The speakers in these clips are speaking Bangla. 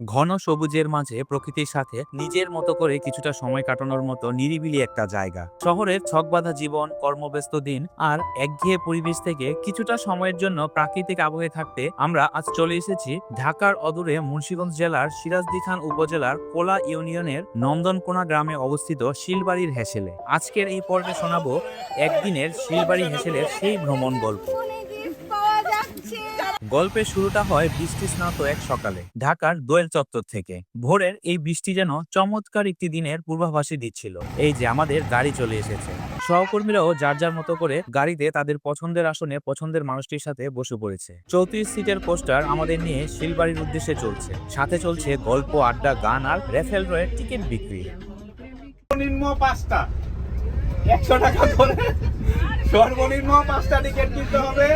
ঘন সবুজের মাঝে প্রকৃতির সাথে নিজের মতো করে কিছুটা সময় কাটানোর মতো নিরিবিলি একটা জায়গা। শহরের ছকবাঁধা জীবন, কর্মব্যস্ত দিন আর একঘেয়ে পরিবেশ থেকে কিছুটা সময়ের জন্য প্রাকৃতিক আবহে থাকতে আমরা আজ চলে এসেছি ঢাকার অদূরে মুন্সিগঞ্জ জেলার সিরাজদি খান উপজেলার কোলা ইউনিয়নের নন্দনকোনা গ্রামে অবস্থিত শিলবাড়ির হেসেলে। আজকের এই পর্বে শোনাবো একদিনের শিলবাড়ি হেসেলের সেই ভ্রমণ গল্প। গল্পের শুরুটা হয় বৃষ্টি স্নাত এক সকালে, ঢাকার দোয়েল চত্বর থেকে। ভোরের এই বৃষ্টি যেন চমৎকার একটি দিনের পূর্বাভাসই দিচ্ছিল। এই যে আমাদের গাড়ি চলে এসেছে। সহকর্মীরাও যার যার মতো করে গাড়িতে তাদের পছন্দের আসনে পছন্দের মানুষটির সাথে বসে পড়েছে। চৌত্রিশ সিটের পোস্টার আমাদের নিয়ে শিলবাড়ির উদ্দেশ্যে চলছে। সাথে চলছে গল্প, আড্ডা, গান আর রেফেল রয়ের টিকিট বিক্রি। সর্বনিম্ন পাঁচটা। একশো টাকা করে সর্বনিম্ন পাঁচটা টিকিট কিনতে হবে।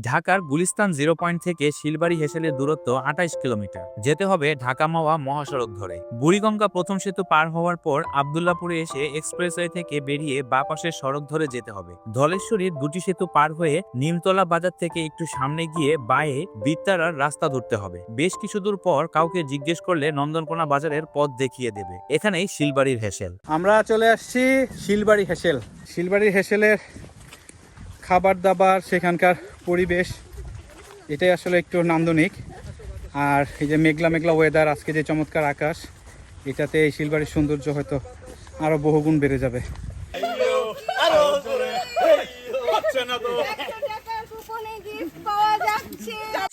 ঢাকার গুলিস্তান জিরো পয়েন্ট থেকে শিলবাড়ি হেসেলের দূরত্ব আঠাইশ কিলোমিটার। যেতে হবে ঢাকা মাওয়া মহাসড়ক ধরে। বুড়িগঙ্গা প্রথম সেতু পার হওয়ার পর আবদুল্লাপুরে এসে এক্সপ্রেসওয়ে থেকে বেরিয়ে বা পাশের সড়ক ধরে যেতে হবে। ধলেশ্বরীর দুটি সেতু পার হয়ে নিমতলা বাজার থেকে একটু সামনে গিয়ে বায়ে বিত্তারার রাস্তা ধরতে হবে। বেশ কিছু দূর পর কাউকে জিজ্ঞেস করলে নন্দনকোনা বাজারের পথ দেখিয়ে দেবে। এখানেই শিলবাড়ির হেসেল। আমরা চলে আসছি শিলবাড়ি হেসেল। শিলবাড়ির হেসেলের খাবার দাবার সেখানকার পরিবেশ এটাই আসলে একটু নান্দনিক। আর এই যে মেঘলা মেঘলা ওয়েদার আজকে যে চমৎকার আকাশ এটাতে এই শিলবাড়ির সৌন্দর্য হয়তো আরও বহুগুণ বেড়ে যাবে।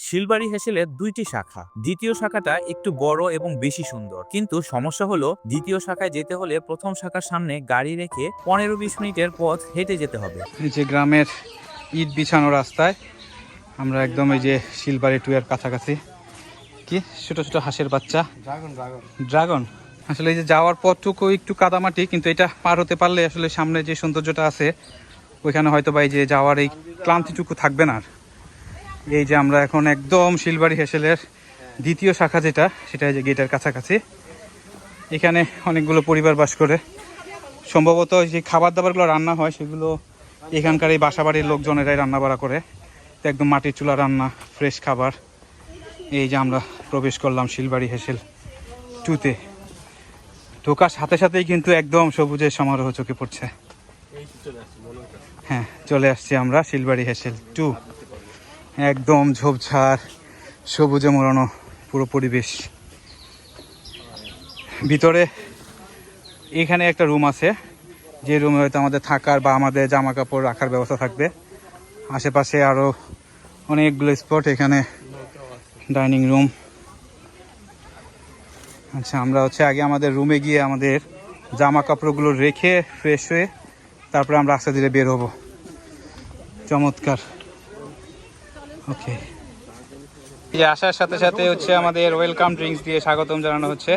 শিলবাড়ি হেসেলের দুইটি শাখা। দ্বিতীয় শাখাটা একটু বড় এবং বেশি সুন্দর। কিন্তু সমস্যা হলো দ্বিতীয় শাখায় যেতে হলে প্রথম শাখার সামনে গাড়ি রেখে পনেরো বিশ মিনিটের পথ হেঁটে যেতে হবে। যে গ্রামের ইট বিছানো রাস্তায়। আমরা একদম এই যে শিলবাড়ি টুয়ের কাছাকাছি। কি? ছোট ছোট হাঁসের বাচ্চা। ড্রাগন আসলে এই যে যাওয়ার পথটুকু একটু কাদামাটি কিন্তু এটা পার হতে পারলে আসলে সামনে যে সৌন্দর্যটা আছে ওইখানে হয়তো বা এই যে যাওয়ার এই ক্লান্তিটুকু থাকবে না আর। এই যে আমরা এখন একদম শিলবাড়ি হেসেলের দ্বিতীয় শাখা যেটা সেটা এই যে গেটের কাছাকাছি। এখানে অনেকগুলো পরিবার বাস করে। সম্ভবত যে খাবার দাবারগুলো রান্না হয় সেগুলো এখানকার এই বাসা বাড়ির লোকজনেরাই রান্না বাড়া করে। একদম মাটির চুলা রান্না, ফ্রেশ খাবার। এই যে আমরা প্রবেশ করলাম শিলবাড়ি হেসেল টুতে। ঢোকার সাথে সাথেই কিন্তু একদম সবুজের সমারোহ চোখে পড়ছে। হ্যাঁ চলে আসছি আমরা শিলবাড়ি হেসেল টু। একদম ঝোপঝাড়, সবুজে মোড়ানো পুরো পরিবেশ। ভিতরে এখানে একটা রুম আছে। যে রুমে হয়তো আমাদের থাকার বা আমাদের জামা কাপড় রাখার ব্যবস্থা থাকবে। আশেপাশে আরও অনেকগুলো স্পট, এখানে ডাইনিং রুম। আচ্ছা আমরা হচ্ছে আগে আমাদের রুমে গিয়ে আমাদের জামা কাপড়গুলো রেখে ফ্রেশ হয়ে তারপরে আমরা রাস্তা ধীরে বের হব। চমৎকার। ওকে। আসার সাথে সাথে হচ্ছে আমাদের ওয়েলকাম ড্রিঙ্কস দিয়ে স্বাগতম জানানো হচ্ছে।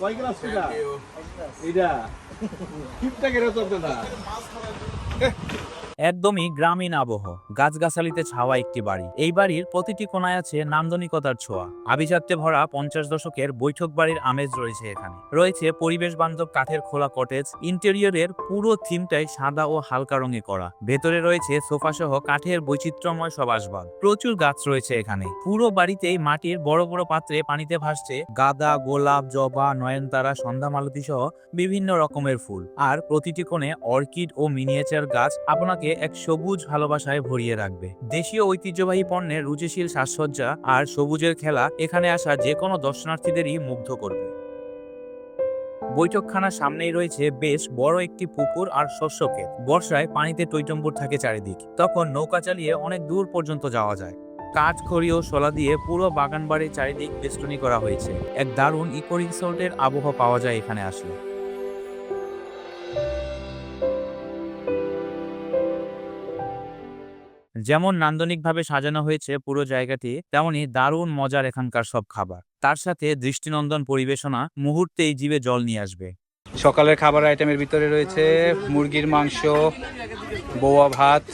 কয় গ্লাস এটা? এটা কিপটা কেটে চলতে না একদমই গ্রামীণ আবহ। গাছগাছালিতে ছাওয়া একটি বাড়ি। এই বাড়ির প্রতিটি কোনায় আছে নান্দনিকতার ছোঁয়া। আভিজাত্যে ভরা পঞ্চাশ দশকের বৈঠক বাড়ির আমেজ রয়েছে এখানে। রয়েছে পরিবেশ বান্ধব কাঠের খোলা কটেজ ইন্টেরিয়রের পুরো থিমটাই সাদা ও হালকা রঙে করা। ভেতরে রয়েছে সোফা সহ কাঠের বৈচিত্র্যময় সব প্রচুর গাছ রয়েছে এখানে। পুরো বাড়িতেই মাটির বড় বড় পাত্রে পানিতে ভাসছে গাঁদা, গোলাপ, জবা, নয়নতারা সন্ধ্যা মালতী সহ বিভিন্ন রকমের ফুল। আর প্রতিটি কোণে অর্কিড ও মিনিয়েচার গাছ আপনাকে এক সবুজ ভালোবাসায় ভরিয়ে রাখবে। দেশীয় ঐতিহ্যবাহী পণ্যের রুচিশীল সাজসজ্জা আর সবুজের খেলা এখানে আসা যে কোনো দর্শনার্থীদেরই মুগ্ধ করবে। বৈঠকখানার সামনেই রয়েছে বেশ বড় একটি পুকুর আর শস্যক্ষেত বর্ষায় পানিতে টৈটম্বুর থাকে চারিদিক। তখন নৌকা চালিয়ে অনেক দূর পর্যন্ত যাওয়া যায়। কাঠ, খড়ি ও শোলা দিয়ে পুরো বাগান বাড়ির চারিদিক বেষ্টনী করা হয়েছে। এক দারুণ ইকো রিসোর্টের আবহাওয়া পাওয়া যায় এখানে আসলে। যেমন নান্দনিকভাবে সাজানো হয়েছে পুরো জায়গাটি তেমনি দারুণ মজার এখানকার সব খাবার। তার সাথে দৃষ্টিনন্দন পরিবেশনা মুহূর্তেই জীবে জল নিয়ে আসবে। সকালের খাবার আইটেমের ভিতরে রয়েছে মুরগির মাংস বোয়া ভাত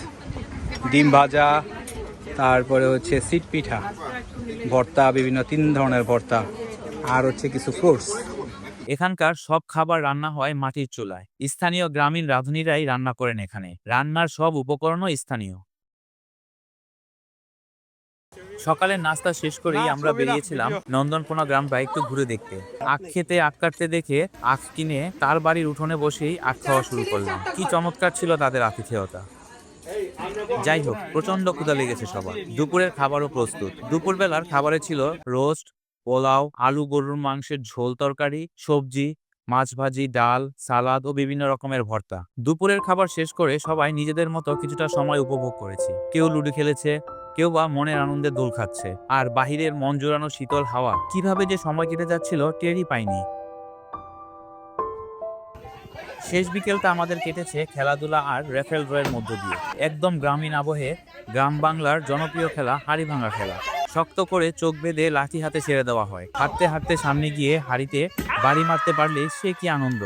ডিম ভাজা তারপরে হচ্ছে সিট পিঠা ভর্তা বিভিন্ন তিন ধরনের ভর্তা আর হচ্ছে কিছু ফ্রুটস এখানকার সব খাবার রান্না হয় মাটির চুলায়। স্থানীয় গ্রামীণ রাঁধুনিরাই রান্না করেন এখানে। রান্নার সব উপকরণও স্থানীয়। সকালের নাস্তা শেষ করেই আমরা বেরিয়েছিলাম ভিডিও। নন্দনকোনা গ্রামটা একটু ঘুরে দেখতে। আখ খেতে আখ কাটতে দেখে আখ কিনে তার বাড়ির উঠোনে বসেই আখ খাওয়া শুরু করলাম। কি চমৎকার ছিল তাদের আতিথেয়তা। যাই হোক প্রচণ্ড ক্ষুধা লেগেছে সবার। দুপুরের খাবারও প্রস্তুত। দুপুরবেলার খাবারে ছিল রোস্ট পোলাও আলু গরুর মাংসের ঝোল তরকারি সবজি মাছ ভাজি ডাল সালাদ ও বিভিন্ন রকমের ভর্তা। দুপুরের খাবার শেষ করে সবাই নিজেদের মতো কিছুটা সময় উপভোগ করেছি। কেউ লুডো খেলেছে কেউ বা মনের আনন্দে দোল খাচ্ছে। আর বাহিরের মন জোড়ানো শীতল হাওয়া কীভাবে যে সময় কেটে যাচ্ছিল টেরই পাইনি। শেষ বিকেলটা আমাদের কেটেছে খেলাধুলা আর রেফেল ড্রয়ের মধ্য দিয়ে। একদম গ্রামীণ আবহে গ্রাম বাংলার জনপ্রিয় খেলা হাড়ি ভাঙা খেলা। শক্ত করে চোখ বেঁধে লাঠি হাতে ছেড়ে দেওয়া হয়। হাঁটতে হাঁটতে সামনে গিয়ে হাড়িতে বাড়ি মারতে পারলে সে কি আনন্দ?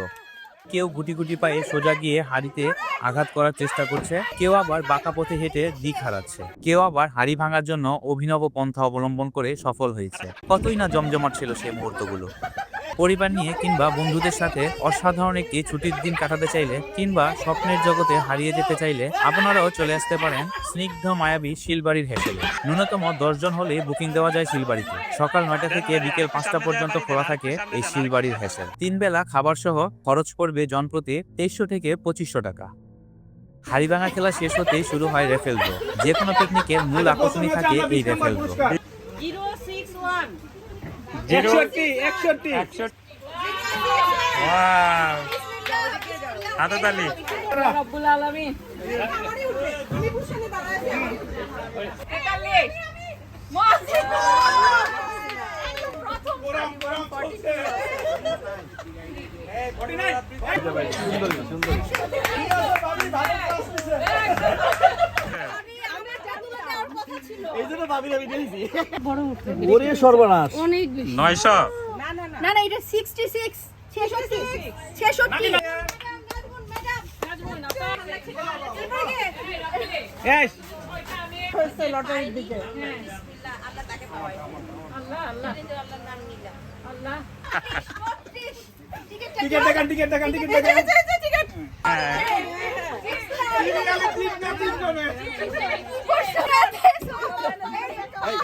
কেউ গুটি গুটি পায়ে সোজা গিয়ে হাড়িতে আঘাত করার চেষ্টা করছে। কেউ আবার বাঁকা পথে হেঁটে দিক হারাচ্ছে। কেউ আবার হাড়ি ভাঙার জন্য অভিনব পন্থা অবলম্বন করে সফল হয়েছে। কতই না জমজমাট ছিল সেই মুহূর্তগুলো। পরিবার নিয়ে কিংবা বন্ধুদের সাথে অসাধারণ একটি ছুটির দিন কাটাতে চাইলে কিংবা স্বপ্নের জগতে হারিয়ে যেতে চাইলে আপনারাও চলে আসতে পারেন স্নিগ্ধ মায়াবী শিলবাড়ির হেসেলে ন্যূনতম দশজন হলে বুকিং দেওয়া যায় শিলবাড়িতে। সকাল নয়টা থেকে বিকেল পাঁচটা পর্যন্ত খোলা থাকে এই শিলবাড়ির হেসেল তিন বেলা খাবার সহ খরচ পড়বে জনপ্রতি তেইশশো থেকে পঁচিশশো টাকা। হাড়িভাঙা খেলা শেষ হতেই শুরু হয় রেফেল ড্র। যে কোনো পিকনিকের মূল আকর্ষণই থাকে এই রেফেল ড্র। হাততালি রব্বুল আলামিন। তেতাল্লিশ প্রথম দিয়েছি ওরে সর্বনাশ অনেক বেশি নয়শো না না এটা সিক্সটি সিক্স ছেষট্টি ছেষট্টি এস টিকিট দেখান টিকিট দেখান টিকিট দেখান টিকিট এই